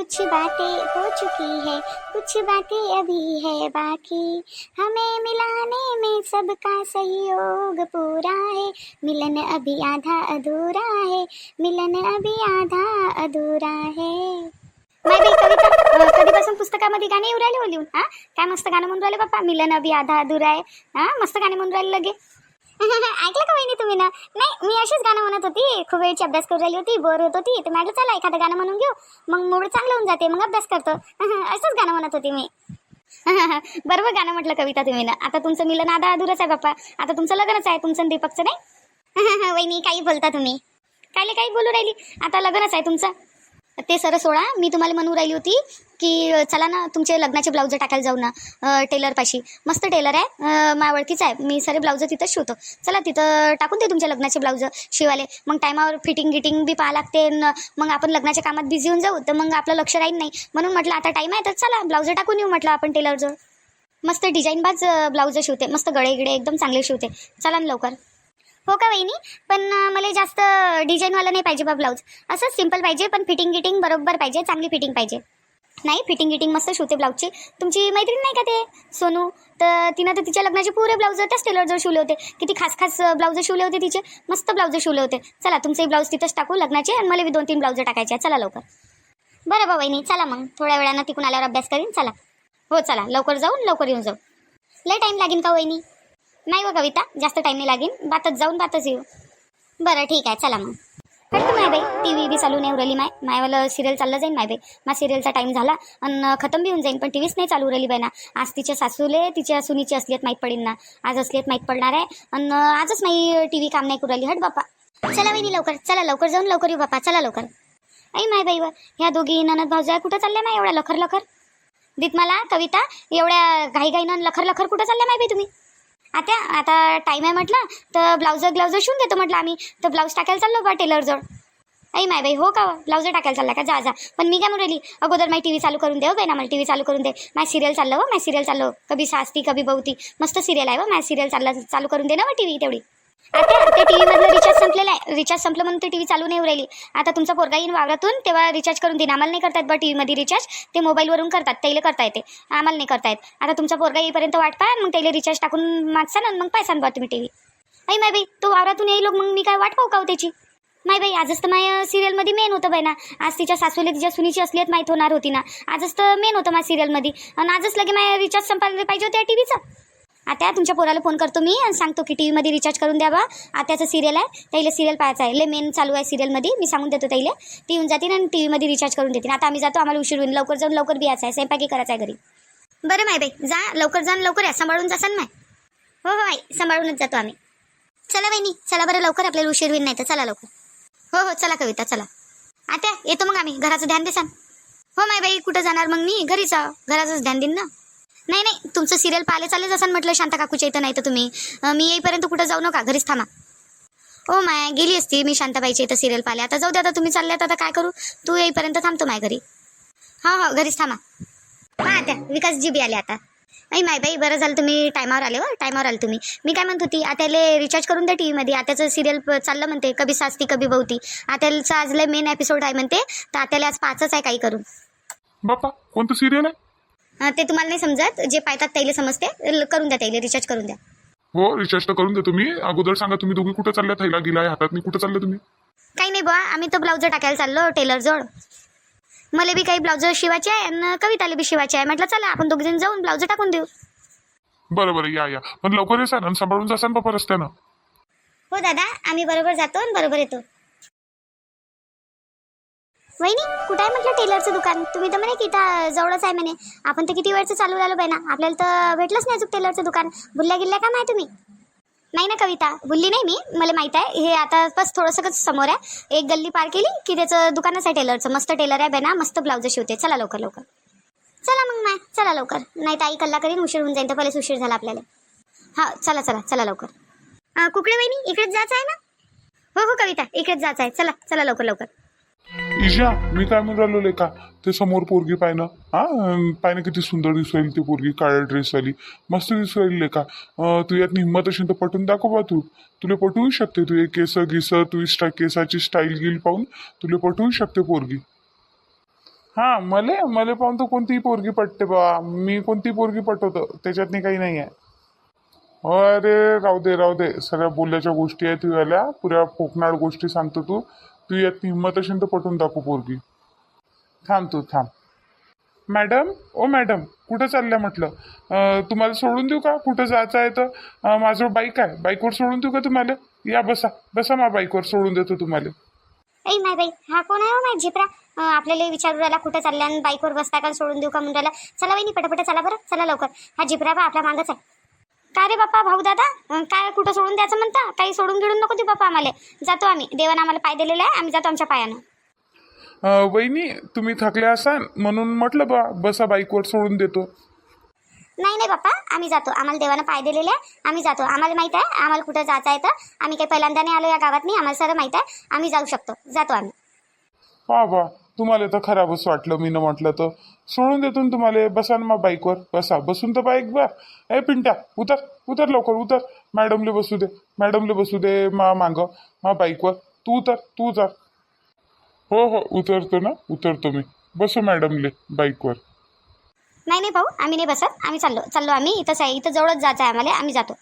कुछ बातें हो चुकी है, कुछ बातें अभी है बाकी। हमें मिलाने में सबका सहयोग पूरा है। मिलन अभी आधा अधूरा है, मिलन अभी आधा अधूरा है। नाही बाई कविता कधीपासून पुस्तकामध्ये गाणे येऊ राहिले काय मस्त गाणं म्हणून राहिले मिलन अभी आधा अधूरा आहे. हा? मस्त गाणे म्हणून राहिले लगे. ऐकलं का वहिनी तुम्ही ना? नाही मी अशीच गाणं म्हणत होती. खूप वेळची अभ्यास करू राहिली होती बोर होत होती. तर म्हटलं चला एखादं गाणं म्हणून घेऊ. मग मूड चांगलं होऊन जाते मग अभ्यास करतो. असंच गाणं म्हणत होती मी. बरोबर गाणं म्हटलं कविता तुम्ही ना. आता तुमचं मिलन आधा अधूरच आहे बाप्पा. आता तुमचं लग्नच आहे तुमचं दीपकचं नाही? वहिनी काही बोलता तुम्ही. कायले काही बोलू राहिली? आता लग्नच आहे तुमचं. ते सर सोडा. मी तुम्हाला म्हणू राहिली होती की चला ना तुमचे लग्नाचे ब्लाऊज टाकायला जाऊ ना टेलरपाशी मस्त टेलर आहे. अ, माझ्या ओळखीचा आहे. मी सारे ब्लाऊज तिथंच शिवतो. चला तिथं टाकून दे तुमचे लग्नाचे ब्लाऊज शिवाले. मग टायमावर फिटिंग गिटिंग बी पाहा लागते. न मग आपण लग्नाच्या कामात बिझी होऊन जाऊ. तर मग आपलं लक्ष राहील नाही. म्हणून म्हटलं आता टाईम आहे तर चला ब्लाऊज टाकून येऊ म्हटलं आपण टेलरजवळ मस्त डिझाईनबाज ब्लाऊज शिवते. मस्त गळे गिडे एकदम चांगले शिवते. चला ना लवकर. हो का वहिनी? पण मला जास्त डिझाईनवाला नाही पाहिजे बा ब्लाऊज. असं सिंपल पाहिजे पण फिटिंग गिटिंग बरोबर पाहिजे चांगली फिटिंग पाहिजे. नाही फिटिंग गिटिंग मस्त शिवते ब्लाऊजची. तुमची मैत्रीण नाही का ते? सोनू. तर तिनं तर तिच्या लग्नाचे पुरे ब्लाऊज त्याच टेलरजवळ शिवले होते. किती खास खास ब्लाऊज शिवले होते तिचे. मस्त ब्लाऊज शिवले होते. चला तुमचे ब्लाऊज तिथंच टाकू लग्नाचे आणि मला दोन तीन ब्लाऊज टाकायचे चला लवकर. बरं बा वहिनी चला मग. थोड्या वेळानं तिकून आल्यावर अभ्यास करीन. चला. हो चला. लवकर जाऊन लवकर येऊन जाऊ. लय टाईम लागेल का वहिनी? नाही व कविता जास्त टाईम नाही लागेल. बातच जाऊन बातच येऊ. बरं ठीक आहे चला मग. हटतो माय बाई. टी व्ही बी चालू नाही उरली माय. मायवालं सिरियल चाललं जाईन माय बाई. मा सिरियलचा टाईम झाला आणि खतम बी होऊन जाईन पण टी व्हीच नाही चालू उरली बाई ना. आज तिच्या सासूले तिच्या सुनीची असलीत माहीत पडेल ना. आज असलीत माहीत पडणार आहे. आणि आजच माही टी व्ही काम नाही करू राहिली हट बापा चला वहिनी लवकर. चला लवकर जाऊन लवकर येऊ बापा चला लवकर. आई माय बाई ह्या दोघी ननद भाऊजा कुठं चालल्या माय? एवढ्या लखर लखर दीत मला कविता एवढ्या घाईघाईनं लखर लखर कुठं चालल्या माय बाई तुम्ही? आता आता टाईम आहे म्हटलं तर ब्लाऊज ब्लाऊज शिवून देतो म्हटलं आम्ही. तर ब्लाऊज टाकायला चाललो बा टेलरजवळ आई माय बाई हो का ब्लाऊज टाकायला चालला का? जा जा. पण मी काय म्हणली अगोदर माझी टी व्ही चालू करून दे हो बाई ना मला टी व्ही चालू करून दे. माय सिरियल चाललं हो माझी सिरियल चाललो हो. कभी सासती कभी बहुती. मस्त सिरियल आहे हो माझी सिरियल चालला चालू करून दे ना टी व्ही तेवढी. आता ते टी व्हीमधलं रिचार्ज संपलं म्हणून ते टी व्ही चालू नाही राहिली. आता तुमचा पोरगा येईन वावरातून तेव्हा रिचार्ज करून देईन. आम्हाला नाही करतात बा टी व्हीमध्ये रिचार्ज ते मोबाईलवरून करतात. त्याला करता येते. आम्हाला नाही करता येत. आता तुमचा पोरगा येईपर्यंत वाट पाहा मग त्याला रिचार्ज टाकून मागसान आणि मग पैसा बा तुम्ही टी व्ही आई माय बाई तो वावरातून येईल मग मी काय वाट पाहू का हो त्याची? माय बाई आजच तर माझ्या सिरियलमध्ये मेन होतं बाई ना. आज तिच्या सासूला तिच्या सुनीची असलीत माहीत होणार होती ना. आजच तर मेन होतं माझ्या सिरियलमध्ये आणि आजच लगे माझ्या रिचार्ज संपायला पाहिजे होत्या टी व्हीचं आता तुमच्या पोराला फोन करतो मी आणि सांगतो की टी व्हीमध्ये रिचार्ज करून द्या बा आत्याचं सिरियल आहे त्याला सिरियल पाहायचं आहे. लय मेन चालू आहे सिरियलमध्ये मी सांगून देतो त्याला ती येऊन जातील आणि टी व्हीमध्ये रिचार्ज करून देतील. आता आम्ही जातो आम्हाला उशीर होईल. लवकर जाऊन लवकर बियाचं आहे. स्वयंपाकी करायचं आहे घरी. बरं माय बाई जा. लवकर जाऊन लवकर या. सांभाळून जासान माय. हो हो आई सांभाळूनच जातो आम्ही. चला बाईनी चला बरं लवकर. आपल्याला उशीर होईल नाही तर चला लवकर. हो हो चला कविता चला. आता येतो मग आम्ही. घराचं ध्यान देसान हो माय बाई कुठं जाणार मग मी? घरीच घराचंच ध्यान देईन ना? नाही नाही तुमचं सिरियल पाहिले चालेल असं म्हटलं शांता काकूच्या इथं नाही तर तुम्ही. मी येईपर्यंत कुठं जाऊ नका घरीच थांबा. हो माय गेली असती मी शांताबाईच्या इथं सिरियल पाहिले आता जाऊ दे आता तुम्ही चालल्यात आता काय करू? तू येईपर्यंत थांबतो माय घरी. हा हा घरीच थांबा. हा आता विकासजी बी आले आता. नाही माय बाई बरं झालं तुम्ही टायमावर आले हो टायमावर आले तुम्ही. मी काय म्हणत होती आत्याले रिचार्ज करून द्या टी व्हीमध्ये आत्याचं सिरियल चाललं म्हणते कभी सासती कभी बहुती आत्याचं आज लय मेन एपिसोड आहे म्हणते. तर आत्याला आज पाचच आहे काही करून. बापा कोणतं सिरियल आहे? ते तुम्हाला नाही समजत. जे पाहतात त्याला समजते. करून द्या त्याला रिचार्ज करून द्या. हो रिचार्ज तर करून देतो मी. अगोदर सांगा तुम्ही दोघी कुठं चालल्या थैला गेलाय हातात. कुठं चालले तुम्ही? काही नाही बुवा आम्ही तो ब्लाऊज टाकायला चाललो टेलरजवळ मला बी काही ब्लाऊज शिवायचे आहे आणि कविताला बी शिवायचे आहे. म्हटलं चला आपण दोघीजण जाऊन ब्लाऊज टाकून देऊ. बरं बरं या या. पण लवकर येसान आणि सांभाळून जासान बाप्पा रस्त्यानं. हो दादा. आम्ही बरोबर जातो आणि बरोबर येतो. वहिनी कुठं आहे म्हटलं टेलरचं दुकान? तुम्ही तर म्हणे की इथं जवळच आहे म्हणे. आपण तर किती वेळचं चालू राहिलो बाई ना आपल्याला तर भेटलंच नाही अजून टेलरचं दुकान. भुलल्या गेल्या का माहिती तुम्ही? नाही ना कविता भुलली नाही मी. मला माहीत आहे. हे आता बस थोडंसं समोर आहे. एक गल्ली पार केली की त्याचं दुकानच आहे टेलरचं. मस्त टेलर आहे बाई मस्त ब्लाऊज शिवते. चला लवकर लवकर. चला मग माय चला लवकर. नाही तर आई कल्ला करीन उशीर होऊन जाईल तर पहिलेच उशीर झाला आपल्याला. हा चला चला चला लवकर. कुकडे वहिनी? इकडेच जायचं आहे ना? हो हो कविता. इकडेच जायचं आहे. चला चला लवकर लवकर. इजा मी काय म्हणून राहिलो लेखा? ते समोर पोरगी पाहिनं हा? अं, पाहिनं किती सुंदर दिसू राहील ती पोरगी काळ्या ड्रेस वाली. मस्त दिसू राहील लेका तू यात हिंमत असेल तर पटून दाखव बा तू. तुला पटवू शकते तू. केस गिस तू स्टा केसाची स्टाईल गिल पाहून तुला पटवू शकते पोरगी. हा मले? मले पाहून तर कोणतीही पोरगी पटते बा? मी कोणती पोरगी पटवतो? त्याच्यातनी काही नाही आहे अरे राहू दे राहू दे. सगळ्या बोलल्याच्या गोष्टी आहेत तू आल्या पुऱ्या फोकनाड गोष्टी सांगतो तू. तू यात हिंमत असेल तर पटवून दाखव पोरगी. थांब तू थांब. मॅडम ओ मॅडम कुठं चालल्या म्हटलं? तुम्हाला सोडून देऊ का? कुठं जायचं आहे तर? माझं बाईक आहे. बाईकवर सोडून देऊ का तुम्हाला? या बसा. बसा मा बाईकवर सोडून देतो तुम्हाला. ऐ माय बाई हा कोण आहे हो, माय झिपरा? आपल्याला विचारू राहिला कुठं चालल्या आणि बाईकवर बसता का सोडून देऊ का म्हणून राहिला? चला वहिनी पटापट चला बरं. चला लवकर. हा झिपरा बा आपल्या मागच आहे. काय रे बाप्पा भाऊ दादा काय कुठं सोडून द्यायचं म्हणता? काही सोडून गिडून नको देऊ बाप्पा आम्हाला. जातो आम्ही. देवानं आम्हाला पाय दिलेला आहे. आम्ही जातो आमच्या पायानं. वहिनी तुम्ही थकले असाल म्हणून म्हटलं बा बसा बाईकवर सोडून देतो. नाही नाही बाप्पा आम्ही जातो. आम्हाला देवानं पाय दिलेले आहे. आम्ही जातो. आम्हाला माहीत आहे. आम्हाला कुठं जायचं आहे तर आम्ही काही पहिल्यांदा नाही आलो या गावात नाही आम्हाला सर माहीत आहे. आम्ही जाऊ शकतो. जातो आम्ही. वा वा. तुम्हाला तर खराबच वाटलं मी न म्हटलं तर. सोडून देतो ना तुम्हाला बसा ना मग बाईकवर बसा. बसून तर बाईक बा ए पिंट्या उतर. उतर लवकर उतर. मॅडमले बसू दे. मॅडमले बसू दे मा मांग. मा बाईकवर तू उतर तू उतर. हो हो. उतरतो ना. उतरतो मी. बसो मॅडमले बाईकवर नाही नाही भाऊ आम्ही नाही बसत. आम्ही चाललो चाललो आम्ही. इथंच आहे इथं जवळच जायचं आहे आम्हाला. आम्ही जातो.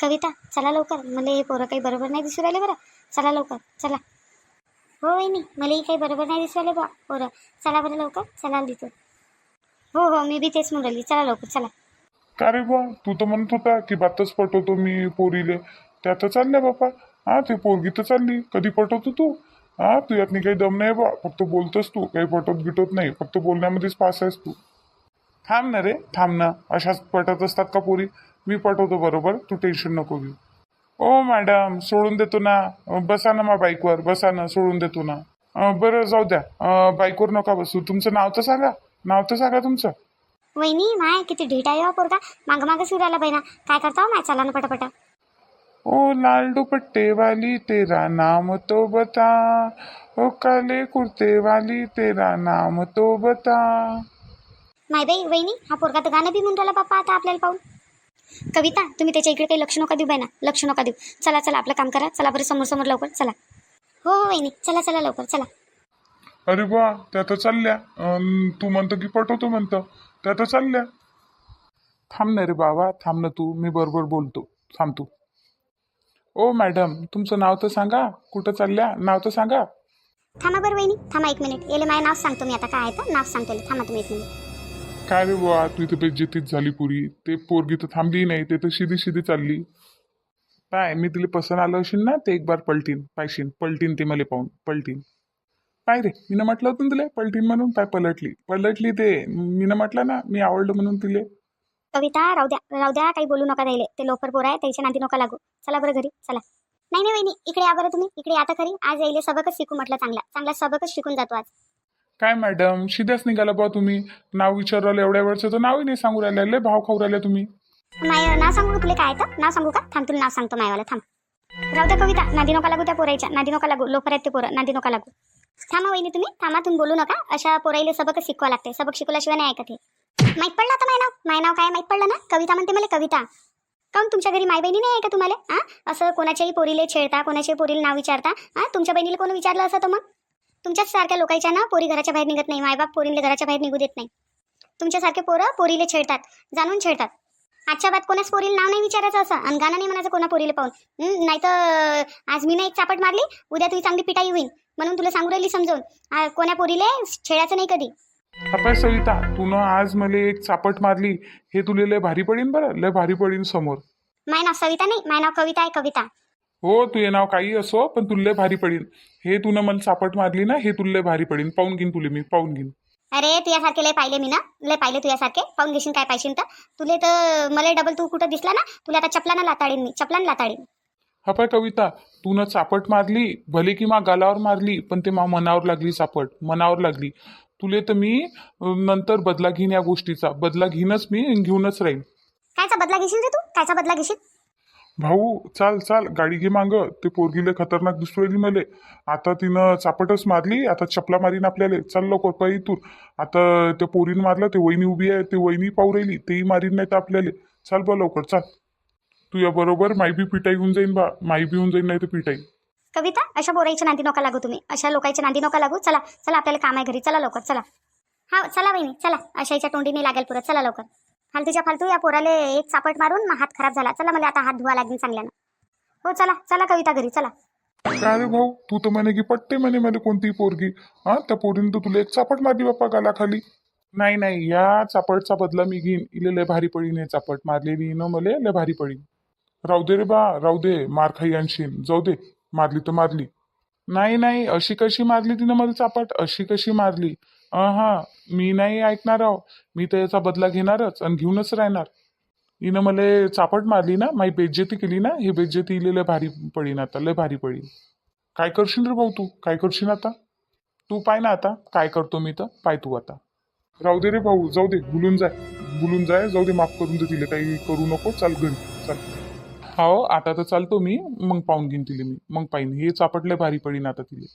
कविता चला लवकर. मला हे पोरं काही बरोबर नाही दिसू राहिले बरं. चला लवकर. चला. हो वहिनी मलाही काही बरोबर नाही दिसू राहिले बा पोरं. चला बरं लवकर. चला तिथं हो हो मी बी तेच म्हणून राहिली चला लवकर चला. का रे बा तू तर म्हणत होता की बातच पटवतो मी पोरीले. त्या तर चालल्या बापा. हा ते पोरगी तर चालली. कधी पटवतो तू? हा तू यातनी काही दम नाही बा फक्त बोलतोस तू. काही पटवत गिटवत नाही. फक्त बोलण्यामध्येच पास आहेस तू. थांब ना रे. थांब ना. अशाच पटत असतात का पोरी? मी पटवतो बरोबर. तू टेन्शन नको घेऊ. ओ मॅडम सोडून देतो ना. अं, बसा ना मा बाईकवर बसा ना. सोडून देतो ना. अं, बरं जाऊ द्या. अं, बाईकवर नका बसू. तुमचं नाव तर सांगा. नाव तर सांगा तुमचं. वहिनी माय किती ढीट आहे हो पोरगा. मागं मागं सुरू आला बहिणा. काय करता हो माय? चला ना पटापट. ओ लाल दुपट्टे वाली तेरा नाम तो बता. ओ काले कुर्ते वाली तेरा नाम तो बता. माय बाई वहिनी हा पोरगा तर गाणं बी म्हणून राहिला बाप्पा आता आपल्याला पाहून. कविता तुम्ही त्याच्या इकडे काही लक्ष नका देऊ ना लक्ष नका देऊ. चला चला आपलं काम करा. चला बरं समोर समोर लवकर. चला. हो हो वहिनी. चला चला लवकर. चला. अरे बा त्या तर चालल्या. अन तू म्हणतो की पटवतो म्हणतं. त्या तर चालल्या. थांब ना रे बाबा थांब ना तू मी बरोबर बोलतो. थांब तू. ओ मॅडम तुमचं नाव तर सांगा. कुठं चालल्या? नाव तर सांगा. थांबा बरं वहिनी थांबा एक मिनिट येले माझं नाव सांगतो मी आता. काय आहे तर? नाव सांगतो याला. थांबा तुम्ही एक मिनिट काय रे बुवा तू इथं बेज्जतीच झाली पुरी. ते पोरगी तर थांबली नाही ते तर शिदी शिदी चालली. पाय मी तिला पसंत आलं असेल ना ते एक बार पलटीन पायशीन. पलटीन ते मला पाहून पलटीन. पाय रे? मी म्हटलं होतं ना तुला पलटीन म्हणून? पाय पलटली? पलटली ते. मी म्हटलं ना मी आवडलं म्हणून तिले. कविता राहू द्या. राहू द्या काही बोलू नका राहिले ते लोफर पोर आहे त्याच्या नादी नका लागू. चला बरं घरी चला. नाही नाही वहिनी इकडे या बरं तुम्ही. इकडे आता खरी आज यायले सबकच शिकू म्हटलं चांगला. चांगला सबकच शिकून जातो आज. काय मॅडम? शिद्याच निघाला बा तुम्ही. नाव विचारलं एवढ्या वेळचं तर नावही नाही सांगू राहिले. लय भाव खाऊ राहिले तुम्ही. माय नाव सांगू तुला काय तर? नाव सांगू का? थांब तुला नाव सांगतो मायवाला. थांब. राहू द्या कविता. नादी नका लागू त्या पोरायच्या नादी नका लागू. लोफर आहेत ते पोरं. नादी नका लागू. थांबा वहिनी तुम्ही थांबा तुम्ही बोलू नका. अशा पोराईले सबक शिकवा लागते सबक शिकवल्याशिवाय नाही ऐकत हे. माहीत पडलं आता माय नाव? माय नाव काय माहीत पडलं ना? कविता म्हणते मला कविता. काऊन तुमच्या घरी माय बहिणी नाही आहे का तुम्हाला? हां असं कोणाच्याही पोरीले छेडता कोणाच्याही पोरीला नाव विचारता? हां तुमच्या बहिणीला कोण विचारलं असं तर मग? तुमच्याच सारख्या लोकांच्या ना पोरी घराच्या बाहेर निघत नाही. मायबाप पोरीला घराच्या बाहेर निघू देत नाही. तुमच्यासारखे पोरं पोरीले छेडतात जाणून छेडतात. आजच्या बात कोणाच पोरीला नाव नाही विचारायचं असं? आणि गाणं नाही म्हणायचं कोणा पोरीला पाहून. नाही तर आज मी ना एक चापट मारली उद्या तुझी चांगली पिटाई होईल म्हणून तुला सांगू राहिली समजून. आ, कोण्या पोरीले छेडायचं नाही कधी? अपाय सविता तू न आज मला एक चापट मारली हे तुला लय भारी पडीन बरं लय भारी पडीन समोर. माय नाव सविता नाही माय नाव कविता आहे कविता. हो तुझे नाव काही असो पण तुला भारी पडीन. हे तू मला चापट मारली ना हे तुला भारी पडीन. पाहून घेईन तुला मी पाहून घेईन. अरे तुझ्यासारखे लय पाहिले मी ना. लय पाहिले तुझ्यासारखे. पाहून घेशील काय पाहिजे तर. तुले तर मला डबल तू कुठं दिसला ना तुला आता चपलानं लाताडीन मी. चपलानं लाताडीन. हा पाय कविता तू न चापट मारली भले की मा गालावर मारली पण ते मा मनावर लागली चापट मनावर लागली. तुले तर मी अं, नंतर बदला घेईन या गोष्टीचा. बदला घेईनच मी आणि घेऊनच राहीन. कायचा बदला घेशील रे तू? कायचा बदला घेशील? भाऊ चाल चाल गाडी घे मांग. ते पोरगीले खतरनाक दिसू राहिली मले. आता तिनं चापटच मारली. आता चपला मारीन आपल्याला. चाल लवकर पाय इथून. आता त्या पोरीनं मारलं ते वहिनी उभी आहे ते वहिनी पाहू राहिली. तेही मारीन नाही तर आपल्याला. चाल बा लवकर चाल. तू या बरोबर माई बी पिटाई होऊन जाईन बा. माई बी होऊन जाईन नाही तर पिटाई कविता अशा बोराईच्या नांदी नका लागू तुम्ही. अशा लोकांच्या नांदी नका लागू. चला चला आपल्याला काम आहे घरी. चला लवकर चला. हा चला वहिनी चला. अशाईच्या तोंडीने लागेल पुरत चला लवकर. फालतूच्या फालतू या पोराले एक चापट मारून हात खराब झाला. चला मला आता हात धुवा लागेल चांगल्यानं. हो चला चला कविता घरी चला. काय रे भाऊ तू तर म्हणे की पट्टे म्हणे मध्ये कोणती पोरगी. हा त्या पोरीने तर तुला एक चापट मारली बाप्पा गालाखाली. नाही नाही या चापटचा बदला मी घेईन. इले लय भारी पडीन हे चापट. मारलेली न मले लय भारी पडीन. राहू दे रे बा राहू दे मार खाई आणशीन. जाऊ दे मारली तर मारली. नाही नाही अशी कशी मारली तिनं मला चापट? अशी कशी मारली? हा मी नाही ऐकणार आहो. मी तर याचा बदला घेणारच आणि घेऊनच राहणार. हिनं मला चापट मारली ना माझी बेज्जती केली ना ही बेज्जती इले लय भारी पडीन आता लय भारी पडीन. काय करशील रे भाऊ तू? काय करशील आता? तू पाय ना आता काय करतो मी तर? पाय तू आता. राहू दे रे भाऊ जाऊ दे भुलून जाय. भुलून जाय जाऊ दे माफ करून दे तिला काही करू नको चाल घरी चाल. हो आता तर चालतो मी मग पाहून घेईन तिले मी. मग पाहिन. हे चापटले भारी पडीन आता तिले.